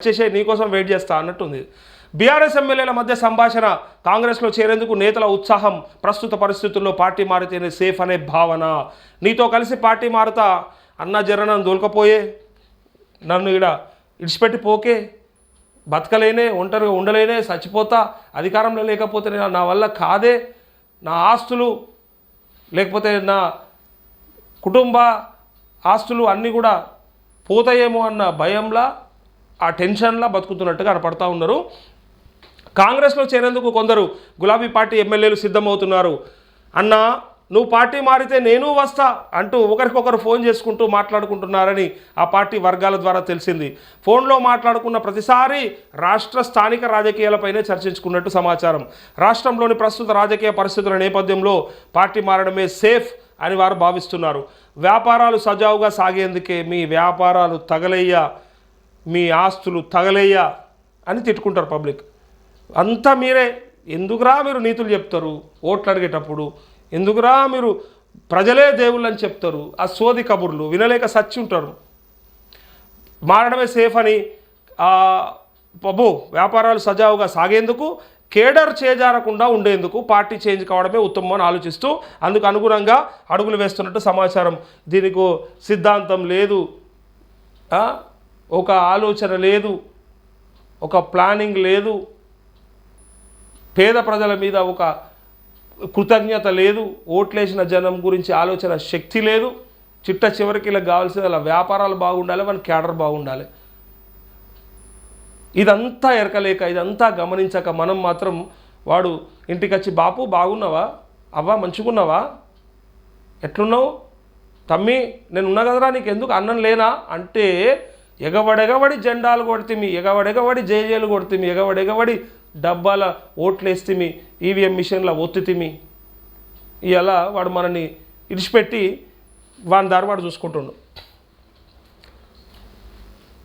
చేసే నీకోసం వెయిట్ చేస్తా అన్నట్టుంది. బీఆర్ఎస్ ఎమ్మెల్యేల మధ్య సంభాషణ కాంగ్రెస్లో చేరేందుకు నేతల ఉత్సాహం ప్రస్తుత పరిస్థితుల్లో పార్టీ మారితేనే సేఫ్ అనే భావన. నీతో కలిసి పార్టీ మారుతా అన్న జరనని దొలకపోయే నన్ను ఇక్కడ ఇడిచిపెట్టి పోకే బతకలేనే ఒంటరిగా ఉండలేనే చచ్చిపోతా అధికారంలో లేకపోతే నా- నా వల్ల కాదే నా ఆస్తులు లేకపోతే నా కుటుంబ ఆస్తులు అన్నీ కూడా పోతాయేమో అన్న భయంలా ఆ టెన్షన్లా బతుకుతున్నట్టుగా కనపడతా ఉన్నారు. కాంగ్రెస్లో చేరేందుకు కొందరు గులాబీ పార్టీ ఎమ్మెల్యేలు సిద్ధమవుతున్నారు. అన్న నువ్వు పార్టీ మారితే నేను వస్తా అంటూ ఒకరికొకరు ఫోన్ చేసుకుంటూ మాట్లాడుకుంటున్నారని ఆ పార్టీ వర్గాల ద్వారా తెలిసింది. ఫోన్లో మాట్లాడుకున్న ప్రతిసారి రాష్ట్ర స్థానిక రాజకీయాలపైనే చర్చించుకున్నట్టు సమాచారం. రాష్ట్రంలోని ప్రస్తుత రాజకీయ పరిస్థితుల నేపథ్యంలో పార్టీ మారడమే సేఫ్ అని వారు భావిస్తున్నారు. వ్యాపారాలు సజావుగా సాగేందుకే మీ వ్యాపారాలు తగలయ్యా మీ ఆస్తులు తగలేయ అని తిట్టుకుంటారు పబ్లిక్. అంతా మీరే. ఎందుకురా మీరు నీతులు చెప్తారు? ఓట్లు అడిగేటప్పుడు ఎందుకురా మీరు ప్రజలే దేవుళ్ళు అని చెప్తారు? ఆ సోది కబుర్లు వినలేక సచ్చి ఉంటారు మారడమే సేఫ్ అని పబ్బు వ్యాపారాలు సజావుగా సాగేందుకు కేడర్ చేజారకుండా ఉండేందుకు పార్టీ చేంజ్ కావడమే ఉత్తమం అని ఆలోచిస్తూ అందుకు అనుగుణంగా అడుగులు వేస్తున్నట్టు సమాచారం. దీనికి సిద్ధాంతం లేదు. ఒక ఆలోచన లేదు ఒక ప్లానింగ్ లేదు పేద ప్రజల మీద ఒక కృతజ్ఞత లేదు ఓట్లేసిన జనం గురించి ఆలోచన శక్తి లేదు చిట్ట చివరికి ఇలా కావాల్సిన అలా వ్యాపారాలు బాగుండాలి మన క్యాడర్ బాగుండాలి. ఇదంతా ఎరకలేక ఇదంతా గమనించక మనం మాత్రం వాడు ఇంటికి వచ్చి బాపు బాగున్నావా? అవ్వా మంచిగున్నావా? ఎట్లున్నావు? తమ్మి నేను ఉన్నా కదరా నీకు ఎందుకు అన్నం లేనా? అంటే ఎగవడెగవడి జెండాలు కొడితిమి ఎగవడెగవడి జేజేలు కొడితిమి ఎగవడెగవడి డబ్బాల ఓట్లేస్తిమి ఈవీఎం మిషన్ల ఒత్తితిమి ఇలా వాడు మనని ఇడిచిపెట్టి వాని దారి వాడు చూసుకుంటుండు.